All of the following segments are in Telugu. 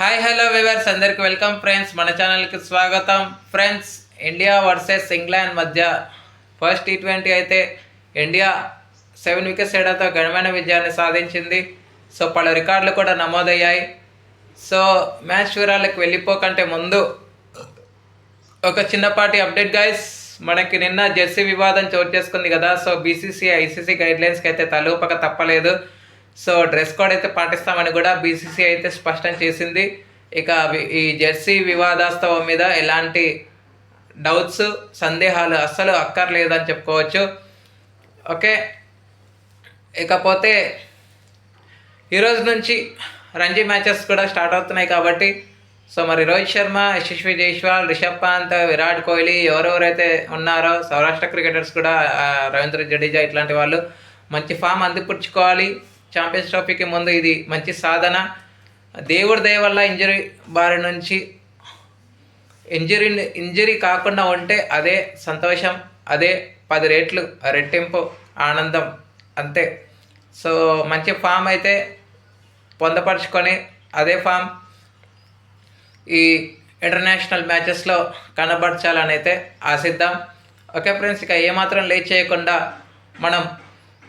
హాయ్ హలో వివర్స్ అందరికి వెల్కమ్ ఫ్రెండ్స్ మన ఛానల్కి స్వాగతం. ఫ్రెండ్స్ ఇండియా వర్సెస్ ఇంగ్లాండ్ మధ్య ఫస్ట్ టీ ట్వంటీ అయితే ఇండియా సెవెన్ వికెట్స్ తేడాతో ఘనమైన విజయాన్ని సాధించింది. సో పలు రికార్డులు కూడా నమోదయ్యాయి. సో మ్యాచ్ వివరాలకు వెళ్ళిపోకంటే ముందు ఒక చిన్నపాటి అప్డేట్ గైస్ మనకి నిన్న జెర్సీ వివాదం చోటు చేసుకుంది కదా. సో బీసీసీ ఐసీసీ గైడ్లైన్స్కి అయితే తలూపక తప్పలేదు. సో డ్రెస్ కోడ్ అయితే పాటిస్తామని కూడా బీసీసీ అయితే స్పష్టం చేసింది. ఇక ఈ జెర్సీ వివాదాస్తవం మీద ఎలాంటి డౌట్స్ సందేహాలు అస్సలు అక్కర్లేదని చెప్పుకోవచ్చు. ఓకే. ఇకపోతే ఈరోజు నుంచి రంజీ మ్యాచెస్ కూడా స్టార్ట్ అవుతున్నాయి కాబట్టి సో మరి రోహిత్ శర్మ యశస్వి జైస్వాల్ రిషబ్ పంత్ విరాట్ కోహ్లీ ఎవరెవరైతే ఉన్నారో సౌరాష్ట్ర క్రికెటర్స్ కూడా రవీంద్ర జడేజా ఇట్లాంటి వాళ్ళు మంచి ఫామ్ అందిపుచ్చుకోవాలి. ఛాంపియన్స్ ట్రోఫీకి ముందు ఇది మంచి సాధన. దేవుడి దయ వల్ల ఇంజరీ బారి నుంచి ఇంజరీ ఇంజరీ కాకుండా ఉంటే అదే సంతోషం అదే పది రేట్లు రెట్టింపు ఆనందం అంతే. సో మంచి ఫామ్ అయితే పొందపరుచుకొని అదే ఫామ్ ఈ ఇంటర్నేషనల్ మ్యాచెస్లో కనబరచాలని అయితే ఆశిద్దాం. ఓకే ఫ్రెండ్స్ ఇక ఏమాత్రం లేట్ చేయకుండా మనం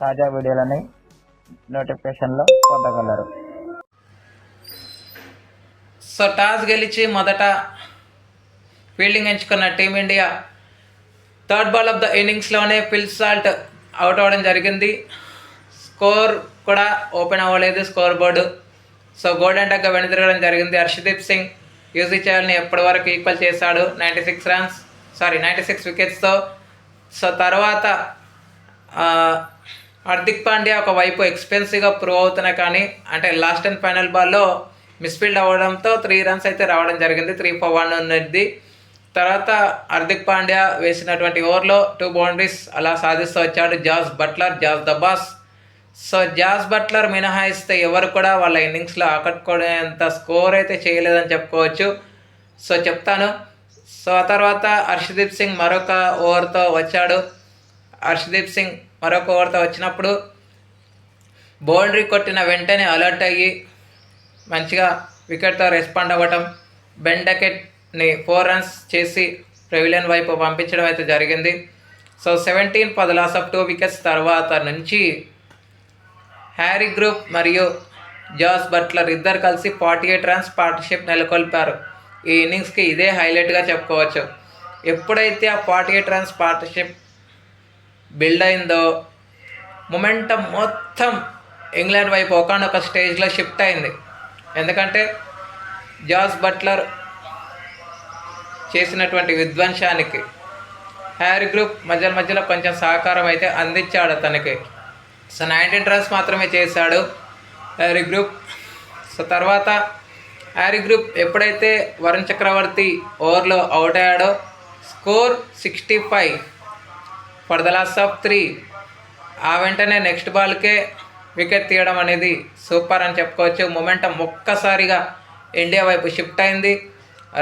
తాజా వీడియోలని నోటిఫికేషన్లో పొందగలరు. సో టాస్ గెలిచి మొదట ఫీల్డింగ్ ఎంచుకున్న team India third ball of the ఇన్నింగ్స్లోనే Phil Salt out అవ్వడం జరిగింది. స్కోర్ కూడా ఓపెన్ అవ్వలేదు స్కోర్ బోర్డు. సో గోల్డెన్ టగ్గా వెనుదిరగడం జరిగింది. హర్షదీప్ సింగ్ యూజీ చేయాలని ఎప్పటి వరకు ఈక్వల్ చేశాడు? Ninety six runs sorry ninety six వికెట్స్తో so తర్వాత హార్దిక్ పాండ్యా ఒక వైపు ఎక్స్పెన్సివ్గా ప్రూవ్ అవుతున్నా కానీ అంటే లాస్ట్ అండ్ ఫైనల్ బాల్లో మిస్ఫీల్డ్ అవ్వడంతో త్రీ రన్స్ అయితే రావడం జరిగింది త్రీ ఫోర్ వన్ ఉన్నది. తర్వాత హార్దిక్ పాండ్యా వేసినటువంటి ఓవర్లో టూ బౌండరీస్ అలా సాధిస్తూ వచ్చాడు. Jos Buttler Jos the boss. So Jos Buttler మినహాయిస్తే ఎవరు కూడా వాళ్ళ ఇన్నింగ్స్లో ఆకట్టుకునేంత స్కోర్ అయితే చేయలేదని చెప్పుకోవచ్చు. సో చెప్తాను. సో ఆ తర్వాత హర్షదీప్ సింగ్ మరొక ఓవర్తో వచ్చాడు. హర్షదీప్ సింగ్ మరొక ఓవర్తో వచ్చినప్పుడు బౌండరీ కొట్టిన వెంటనే అలర్ట్ అయ్యి మంచిగా వికెట్తో రెస్పాండ్ అవ్వటం బెండకెట్ని ఫోర్ రన్స్ చేసి ప్రెవిలియన్ వైపు పంపించడం అయితే జరిగింది. So seventeen for the loss of two wickets తర్వాత నుంచి హ్యారీ గ్రూప్ మరియు జాస్ బట్లర్ ఇద్దరు కలిసి ఫార్టీ ఎయిట్ రన్స్ పార్ట్నర్షిప్ నెలకొల్పారు. ఈ ఇన్నింగ్స్కి ఇదే హైలైట్గా చెప్పుకోవచ్చు. ఎప్పుడైతే ఆ forty eight runs partnership build అయిందో మొమెంటం మొత్తం ఇంగ్లాండ్ వైపు ఒకనొక స్టేజ్లో షిఫ్ట్ అయింది. ఎందుకంటే జాస్ బట్లర్ చేసినటువంటి విధ్వంసానికి హ్యారీ గ్రూప్ మధ్య మధ్యలో కొంచెం సహకారం అయితే అందించాడు అతనికి. సో నైన్టీన్ రన్స్ మాత్రమే చేశాడు హ్యారీ గ్రూప్. సో తర్వాత హ్యారీ గ్రూప్ ఎప్పుడైతే వరుణ్ చక్రవర్తి ఓవర్లో out అయ్యాడో score sixty five for the lost of three ఆ వెంటనే నెక్స్ట్ బాల్కే వికెట్ తీయడం అనేది సూపర్ అని చెప్పుకోవచ్చు. మొమెంటం ఒక్కసారిగా ఇండియా వైపు షిఫ్ట్ అయింది.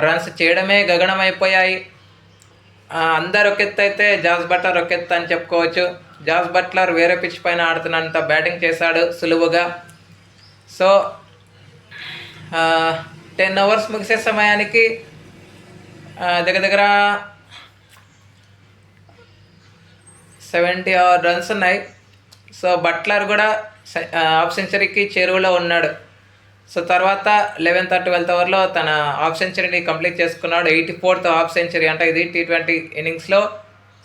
రన్స్ చేయడమే గగనమైపోయాయి. అయిపోయాయి అందరు ఒక అయితే జాస్ బట్లర్ ఒక అని చెప్పుకోవచ్చు. జాస్ బట్లర్ వేరే పిచ్ పైన ఆడుతున్నంత బ్యాటింగ్ చేశాడు సులువుగా. సో టెన్ అవర్స్ ముగిసే సమయానికి దగ్గర దగ్గర సెవెంటీ రన్స్ ఉన్నాయి. సో బట్లర్ కూడా హాఫ్ సెంచరీకి uh, చేరువలో ఉన్నాడు. సో తర్వాత లెవెన్త్ ట్వెల్త్ ఓవర్లో తన హాఫ్ సెంచరీని కంప్లీట్ చేసుకున్నాడు. ఎయిటీ ఫోర్త్ హాఫ్ సెంచరీ అంటే ఇది టీ ట్వంటీ ఇన్నింగ్స్లో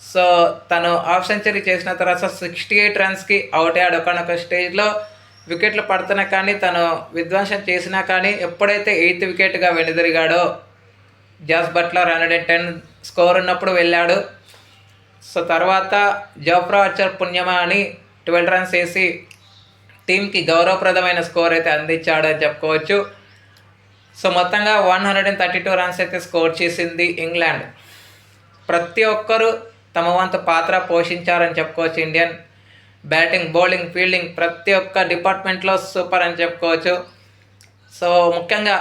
సో తను హాఫ్ సెంచరీ చేసిన తర్వాత సిక్స్టీ ఎయిట్ రన్స్కి అవుట్ అయ్యాడు. ఒకనొక స్టేజ్లో వికెట్లు పడుతున్నా కానీ తను విధ్వంసం చేసినా కానీ ఎప్పుడైతే ఎయిత్ వికెట్గా వెనుదిరిగాడో Jos Buttler hundred and ten score ఉన్నప్పుడు వెళ్ళాడు. సో తర్వాత జోఫ్రా ఆర్చర్ పుణ్యమా అని ట్వెల్వ్ రన్స్ వేసి టీంకి గౌరవప్రదమైన స్కోర్ అయితే అందించాడని చెప్పుకోవచ్చు. సో మొత్తంగా one hundred and thirty two runs అయితే స్కోర్ చేసింది ఇంగ్లాండ్. ప్రతి ఒక్కరూ తమ వంతు పాత్ర పోషించారని చెప్పుకోవచ్చు ఇండియన్ బ్యాటింగ్ బౌలింగ్ ఫీల్డింగ్ ప్రతి ఒక్క డిపార్ట్మెంట్లో సూపర్ అని చెప్పుకోవచ్చు. సో ముఖ్యంగా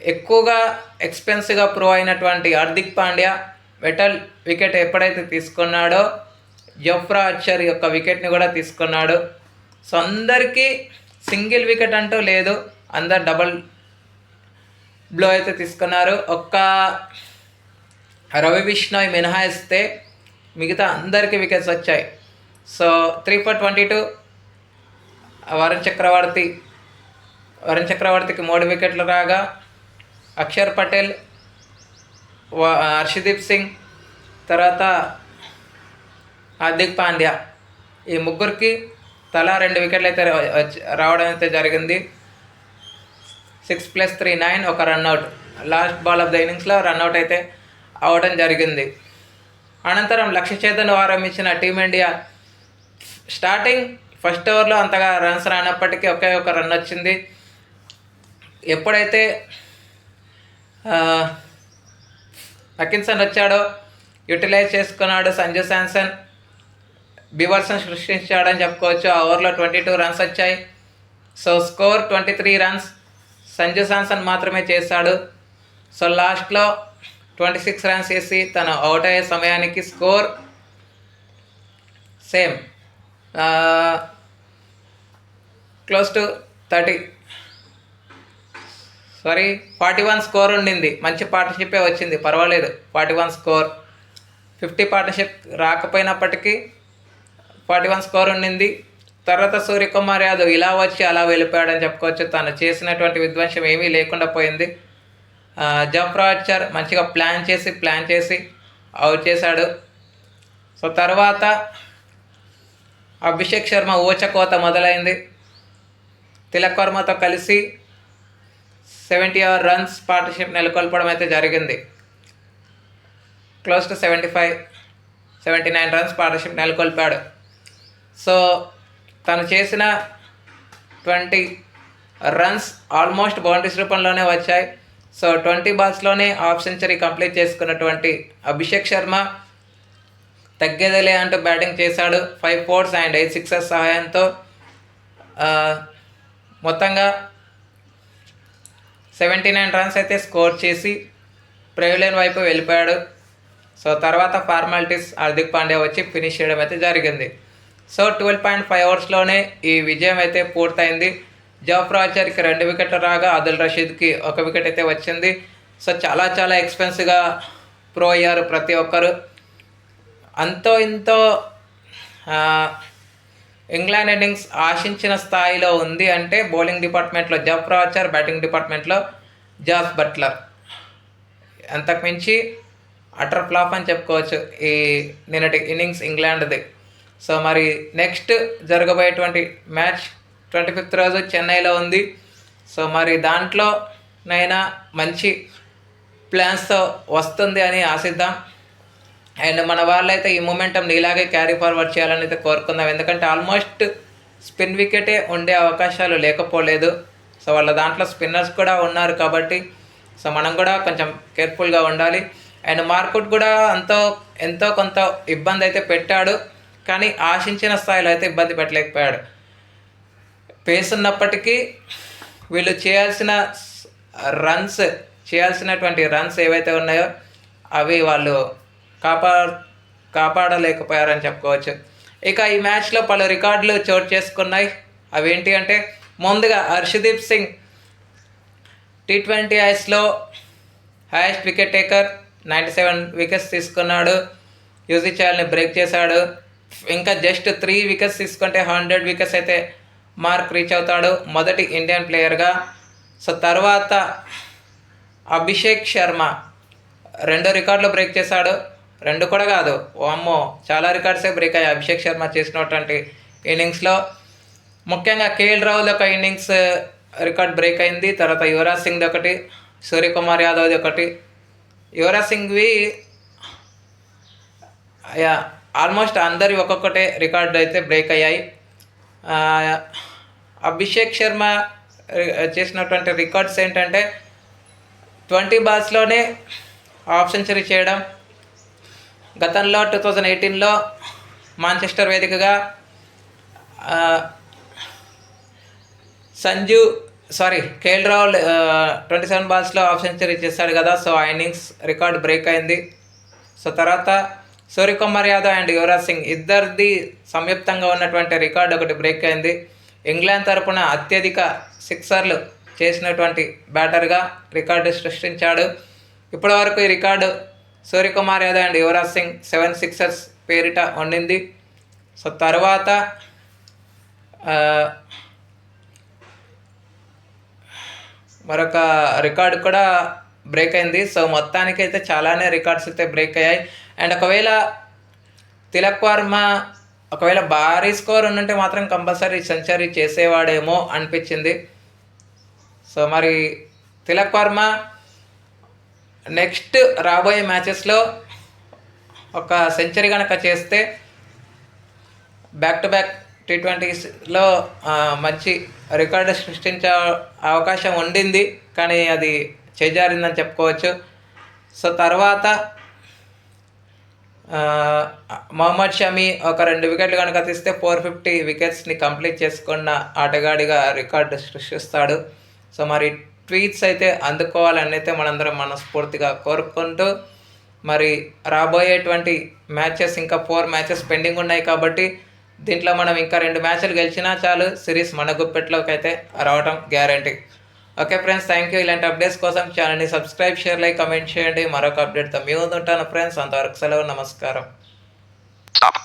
ఎక్కువగా ఎక్స్పెన్సివ్గా ప్రూవ్ అయినటువంటి హార్దిక్ పాండ్యా వెటల్ వికెట్ ఎప్పుడైతే తీసుకున్నాడో జఫ్రా అచ్చర్ యొక్క వికెట్ని కూడా తీసుకున్నాడు. సో అందరికీ సింగిల్ వికెట్ అంటూ లేదు. అందరు డబల్ బ్లో అయితే తీసుకున్నారు. ఒక్క రవి విష్ణోయ్ మినహాయిస్తే మిగతా అందరికీ వికెట్స్ వచ్చాయి. So three for twenty two Varun Chakravarthy Varun చక్రవర్తికి మూడు వికెట్లు రాగా అక్షర్ పటేల్ హర్షదీప్ సింగ్ తర్వాత హార్దిక్ పాండ్యా. ఈ ముగ్గురికి తలా రెండు వికెట్లు అయితే రావడం అయితే జరిగింది. సిక్స్ ప్లస్ త్రీ నైన్ ఒక run out last ball of the ఇన్నింగ్స్లో రన్అట్ అయితే అవడం జరిగింది. అనంతరం లక్ష్య చేతను వారం ఇచ్చిన టీమిండియా స్టార్టింగ్ ఫస్ట్ ఓవర్లో అంతగా రన్స్ రానప్పటికీ ఒకే ఒక రన్ వచ్చింది. ఎప్పుడైతే ఆ, వచ్చాడు. యూటిలైజ్ చేసుకున్నాడు సంజు శాంసన్. బీవర్సన్ సృష్టించాడని చెప్పుకోవచ్చు. ఆ ఓవర్లో ట్వంటీ టూ రన్స్ వచ్చాయి. So score twenty three runs Sanju Samson మాత్రమే చేశాడు. సో లాస్ట్లో ట్వంటీ సిక్స్ రన్స్ వేసి తను అవుట్ అయ్యే సమయానికి score same close to thirty sorry forty one score ఉండింది. మంచి పార్ట్నర్షిప్పే వచ్చింది. పర్వాలేదు. Forty one score fifty partnership రాకపోయినప్పటికీ forty one score ఉండింది. తర్వాత సూర్యకుమార్ యాదవ్ ఇలా వచ్చి అలా వెళ్ళిపోయాడని చెప్పుకోవచ్చు. తను చేసినటువంటి విధ్వంసం ఏమీ లేకుండా పోయింది. జఫ్రాచర్ మంచిగా ప్లాన్ చేసి ప్లాన్ చేసి అవుట్ చేశాడు. సో తర్వాత అభిషేక్ శర్మ ఊచకోత మొదలైంది. తిలక్ వర్మతో కలిసి సెవెంటీ అవర్ రన్స్ పార్ట్నర్షిప్ నెలకొల్పడం అయితే జరిగింది. Close to seventy five seventy nine runs partnership నెలకొల్పాడు. So తను చేసిన ట్వంటీ రన్స్ ఆల్మోస్ట్ బౌండరీస్ రూపంలోనే వచ్చాయి. సో ట్వంటీ బాల్స్లోనే హాఫ్ సెంచరీ కంప్లీట్ చేసుకున్నటువంటి అభిషేక్ శర్మ తగ్గేదలే అంటూ బ్యాటింగ్ చేశాడు. Five fours and eight sixes సహాయంతో మొత్తంగా సెవెంటీ నైన్ రన్స్ అయితే స్కోర్ చేసి ప్రైవ్లైన్ వైపు వెళ్ళిపోయాడు. సో తర్వాత ఫార్మాలిటీస్ హార్దిక్ పాండ్యా వచ్చి ఫినిష్ చేయడం అయితే జరిగింది. సో ట్వెల్వ్ పాయింట్ ఫైవ్ అవర్స్లోనే ఈ విజయం అయితే పూర్తయింది. జాఫ్రా ఆచార్కి రెండు వికెట్లు రాగా అదుల్ రషీద్కి ఒక వికెట్ అయితే వచ్చింది. సో చాలా చాలా ఎక్స్పెన్సివ్గా ప్రో అయ్యారు ప్రతి ఒక్కరు. అంతో ఇంతో ఇంగ్లాండ్ ఇన్నింగ్స్ ఆశించిన స్థాయిలో ఉంది అంటే బౌలింగ్ డిపార్ట్మెంట్లో జఫ్రా రాచర్ బ్యాటింగ్ డిపార్ట్మెంట్లో జాస్ బట్లర్. అంతకుమించి అటర్ ఫ్లాప్ అని చెప్పుకోవచ్చు ఈ నిన్నటి ఇన్నింగ్స్ ఇంగ్లాండ్ది. సో మరి నెక్స్ట్ జరగబోయేటువంటి మ్యాచ్ ట్వంటీ ఫిఫ్త్ రోజు చెన్నైలో ఉంది. సో మరి దాంట్లో నైనా మంచి ప్లాన్స్తో వస్తుంది అని ఆశిద్దాం. అండ్ మన వాళ్ళైతే ఈ మూమెంటం ఇలాగే క్యారీ ఫార్వర్డ్ చేయాలని అయితే కోరుకుందాం. ఎందుకంటే ఆల్మోస్ట్ స్పిన్ వికెటే ఉండే అవకాశాలు లేకపోలేదు. సో వాళ్ళ దాంట్లో స్పిన్నర్స్ కూడా ఉన్నారు కాబట్టి సో మనం కూడా కొంచెం కేర్ఫుల్గా ఉండాలి. అండ్ మార్కుట్ కూడా అంతో ఎంతో కొంత ఇబ్బంది అయితే పెట్టాడు. కానీ ఆశించిన స్థాయిలో అయితే ఇబ్బంది పెట్టలేకపోయాడు. పేస్ ఉన్నప్పటికీ వీళ్ళు చేయాల్సిన రన్స్ చేయాల్సినటువంటి రన్స్ ఏవైతే ఉన్నాయో అవి వాళ్ళు కాపా కాపాడలేకపోయారని చెప్పుకోవచ్చు. ఇక ఈ మ్యాచ్లో పలు రికార్డులు చోటు చేసుకున్నాయి. అవేంటి అంటే ముందుగా Harshdeep Singh T twenty ఐస్లో highest wicket taker ninety seven wickets తీసుకున్నాడు. యూజీ చాల్ని బ్రేక్ చేశాడు. ఇంకా జస్ట్ త్రీ వికెట్స్ తీసుకుంటే హండ్రెడ్ వికెట్స్ అయితే మార్క్ రీచ్ అవుతాడు మొదటి ఇండియన్ ప్లేయర్గా సో తర్వాత అభిషేక్ శర్మ రెండో రికార్డులు బ్రేక్ చేశాడు. రెండు కూడా కాదు. ఓ అమ్మో చాలా రికార్డ్సే బ్రేక్ అయ్యాయి. అభిషేక్ శర్మ చేసినటువంటి ఇన్నింగ్స్లో ముఖ్యంగా కేఎల్ రాహుల్ యొక్క ఇన్నింగ్స్ రికార్డ్ బ్రేక్ అయింది. తర్వాత యువరాజ్ సింగ్ది ఒకటి సూర్యకుమార్ యాదవ్ది ఒకటి. యువరాజ్ సింగ్వి ఆల్మోస్ట్ అందరి ఒక్కొక్కటే రికార్డు అయితే బ్రేక్ అయ్యాయి. అభిషేక్ శర్మ చేసినటువంటి రికార్డ్స్ ఏంటంటే ట్వంటీ బాల్స్లోనే హాఫ్ సెంచరీ చేయడం గతంలో టూ థౌజండ్ ఎయిటీన్లో మాంచెస్టర్ వేదికగా Sanju sorry KL Rahul twenty seven బాల్స్లో half century చేశాడు కదా సో ఆ ఇన్నింగ్స్ రికార్డ్ బ్రేక్ అయింది. సో తర్వాత సూర్యకుమార్ యాదవ్ అండ్ యువరాజ్ సింగ్ ఇద్దరిది సంయుక్తంగా ఉన్నటువంటి రికార్డ్ ఒకటి బ్రేక్ అయింది. ఇంగ్లాండ్ తరపున అత్యధిక సిక్సర్లు చేసినటువంటి బ్యాటర్గా రికార్డు సృష్టించాడు. ఇప్పటివరకు ఈ record Suryakumar Yadav and Yuvraj Singh seven sixers పేరిట ఉండింది సో తర్వాత మరొక రికార్డు కూడా బ్రేక్ అయింది. సో మొత్తానికి అయితే చాలానే రికార్డ్స్ అయితే బ్రేక్ అయ్యాయి. అండ్ ఒకవేళ తిలక్ వర్మ ఒకవేళ భారీ స్కోర్ ఉండుంటే మాత్రం కంపల్సరీ సెంచరీ చేసేవాడేమో అనిపించింది. సో మరి తిలక్ వర్మ నెక్స్ట్ రాబోయే మ్యాచెస్లో ఒక సెంచరీ కనుక చేస్తే బ్యాక్ టు బ్యాక్ టీ ట్వంటీస్లో మంచి రికార్డు సృష్టించే అవకాశం ఉండింది. కానీ అది చేజారిందని చెప్పుకోవచ్చు. సో తర్వాత మొహమ్మద్ షమీ ఒక రెండు వికెట్లు కనుక తీస్తే ఫోర్ ఫిఫ్టీ వికెట్స్ని కంప్లీట్ చేసుకున్న ఆటగాడిగా రికార్డు సృష్టిస్తాడు. సో మరి ట్వీట్స్ అయితే అందుకోవాలని అయితే మనందరం మనస్ఫూర్తిగా కోరుకుంటూ మరి రాబోయేటువంటి మ్యాచెస్ ఇంకా ఫోర్ మ్యాచెస్ పెండింగ్ ఉన్నాయి కాబట్టి దీంట్లో మనం ఇంకా రెండు మ్యాచ్లు గెలిచినా చాలు సిరీస్ మన గుప్పెట్లోకి అయితే రావడం guarantee. Okay friends thank you. ఇలాంటి అప్డేట్స్ కోసం ఛానల్ని సబ్స్క్రైబ్ షేర్ లైక్ కమెంట్ చేయండి. మరొక అప్డేట్తో మీ ముందు ఉంటాను ఫ్రెండ్స్. అంతవరకు సెలవు నమస్కారం. Stop.